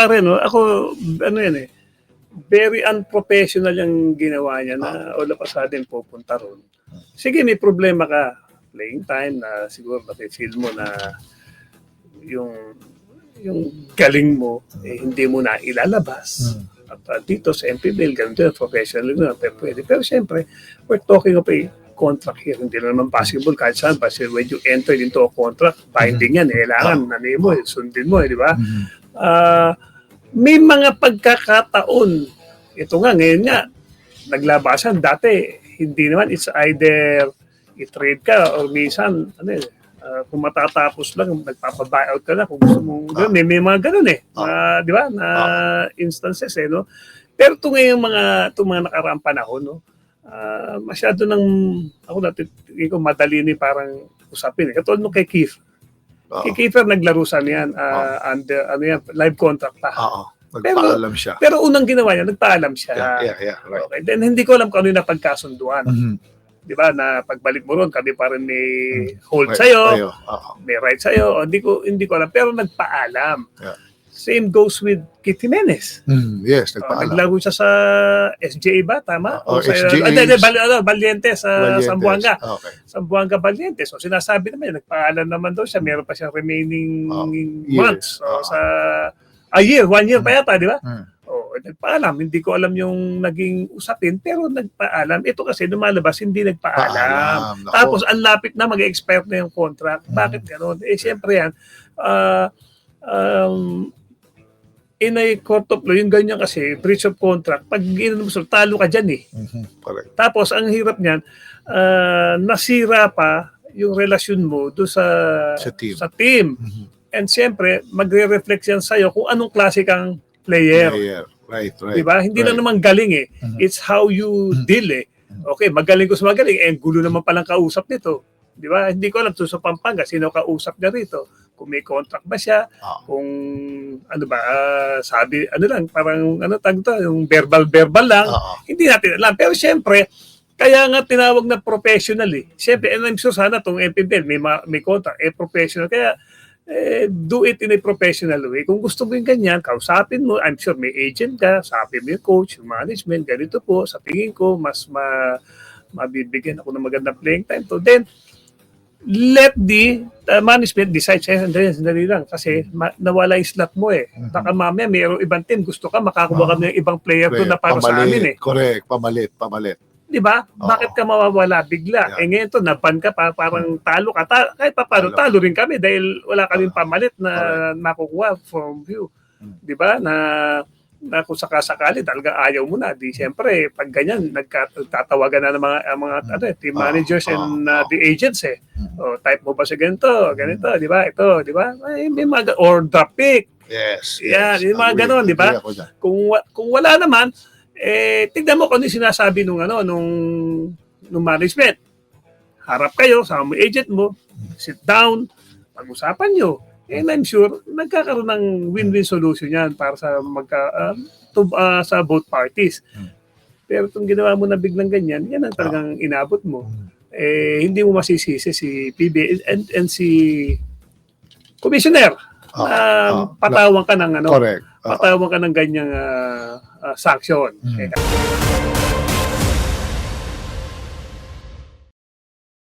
pa rin, no? ako, ano yan eh, very unprofessional yung ginawa niya na wala pa sa atin pupunta ron. Sige, may problema ka. Playing time na siguro feel mo na yung yung galing mo eh, hindi mo na ilalabas. At uh, dito sa MPBL, ganun din, professional na, pero pwede. Pero siyempre, we're talking of a contract here. Hindi na naman possible kahit saan. Kasi when you enter into a contract, binding yan. Eh, kailangan, ano mo, eh, sundin mo, eh, di ba? Mhm. Ah, may mga pagkakataon. Ito nga, ngayon nga, naglabasan. Dati, hindi naman, it's either i-trade ka or minsan, ano eh, ah, kung matatapos lang, nagpapa-buyout ka na kung gusto mong, Ah. may, may mga ganun eh. Ah. Ah, di ba? Na instances eh, no? Pero ito ngayong mga, ito mga nakaraang panahon, no? Ah, masyado nang, ako tingin ko madali ni parang usapin eh. Katulad nung kay Keith. Oo. Kay naglaro sa yan, ah, under, ano yan, live contract pa. Oo. Nagpaalam siya. Pero unang ginawa niya, nagpaalam siya. Yeah, yeah, yeah. Right. Okay. Then hindi ko alam kung ano yung napagkasunduan. Mhm. Di ba? Na pagbalik mo ron, kami parang may hold Right. sa'yo, Tayo. Oo. may right sa'yo. O, Hindi ko, hindi ko alam. Pero nagpaalam. Yeah. Same goes with Kit Jimenez. Mhm. Yes, Oh, nagpaalam. naglaro siya sa SJA ba? Tama? Oh, sa, SJA. Ah, Hindi, Bal- ano, Valiente sa Valientes. Zamboanga. Okay. Zamboanga Valiente. So sinasabi naman nagpaalam naman daw siya, meron pa siyang remaining Oh, months. So, Oh. sa a year, one year pa yata, di ba? Mm. Oh, nagpaalam. Hindi ko alam yung naging usapin, pero nagpaalam. Ito kasi lumalabas, hindi nagpaalam. Paalam. Tapos ang lapit na mag-expire na yung contract. Mm. Bakit gano'n? Eh, siyempre yan, ah, um, in a court of law, yung ganyan kasi, breach of contract, pag ginano mo, talo ka dyan eh. Mhm. Correct. Tapos, ang hirap niyan, ah, nasira pa yung relasyon mo do sa, Sa team. sa team. Mhm. And siyempre, magre-reflect yan sa'yo kung anong klase kang player. Player. Right, right. Di ba? Hindi right. lang naman galing eh. Mhm. It's how you deal eh. Okay, magaling ko sa magaling. Eh, gulo naman palang kausap nito. Di ba? Hindi ko alam to sa Pampanga, sino kausap niya rito. Kung may contract ba siya, Ah. kung ano ba, ah, sabi, ano lang, parang ano tag to, yung verbal-verbal lang. Oo. Hindi natin alam. Pero siyempre, kaya nga tinawag na professional eh. Siyempre, and I'm sure sana itong MPBL may, ma- may contract, eh professional. Kaya eh, do it in a professional way. Kung gusto mo yung ganyan, kausapin mo. I'm sure may agent ka, sabi mo yung coach, yung management, ganito po. Sa tingin ko, mas ma mabibigyan ako ng magandang playing time to. Then, let the uh, management decide. Kaya sandali, sandali lang. Kasi ma- nawala yung slot mo eh. Mhm. Baka mamaya mayroong ibang team. Gusto ka, makakuha ka ng ibang player to na para sa amin eh. Correct. Pamalit. Pamalit. Di ba? Bakit ka mawawala bigla? Yeah. Eh ngayon to, napan ka pa, parang talo ka. Ta- kahit pa paano, Talo. rin kami dahil wala kaming pamalit na Correct. nakukuha from you. Mm. Di ba? Na, na kung sakasakali talaga ayaw mo na. Di siyempre, pag ganyan, nagtatawagan na ng mga, ang mga ano, eh, team Oo. managers and Oo. uh, the agents eh. Mm. O, type mo ba sa ganito? Ganito, di ba? Ito, di ba? Ay, may mga, or drop pick. Yes. Yan, yes. yung mga ganon, di ba? Kung kung wala naman eh tignan mo kung ano sinasabi nung ano nung nung management. Harap kayo sa mo agent mo, sit down, pag-usapan nyo. And I'm sure nagkakaroon ng win-win solution yan para sa magka ah, to, ah, sa both parties. Hmm. Pero itong ginawa mo na biglang ganyan, yan ang talagang inabot mo. Eh, hindi mo masisisi si PB and, and si Commissioner. Oo. na Oo. patawang ka ng ano, Correct. Oo. patawag ka ng ganyang ah, ah, sanction. Mm. Eh,